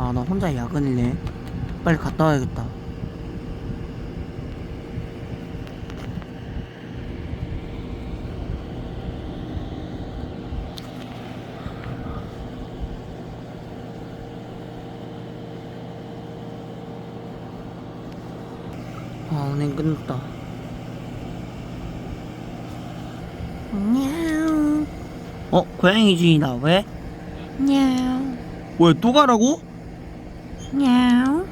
아, 나 혼자 야근이네. 빨리 갔다 와야겠다. 아, 은행 끝났다. 냐우. 어, 고양이지, 나 왜? 냐우. 왜, 또 가라고? 냐우.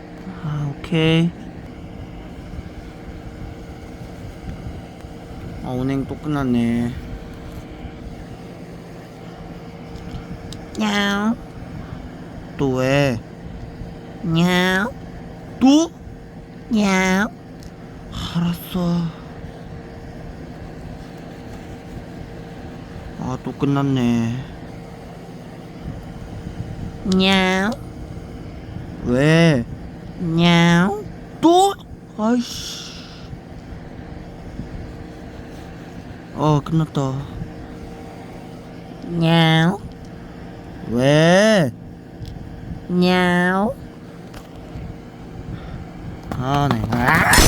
아, 오케이. 아, 은행 또 끝났네. 냐우. 또 왜? 냐우. 또? 냐우. 알았어. 아, 또 끝났네. 냐우. 왜? 냐우. 또? 아이씨. 어, 끝났다. 냐우. 왜? 냐우. 아, 내가.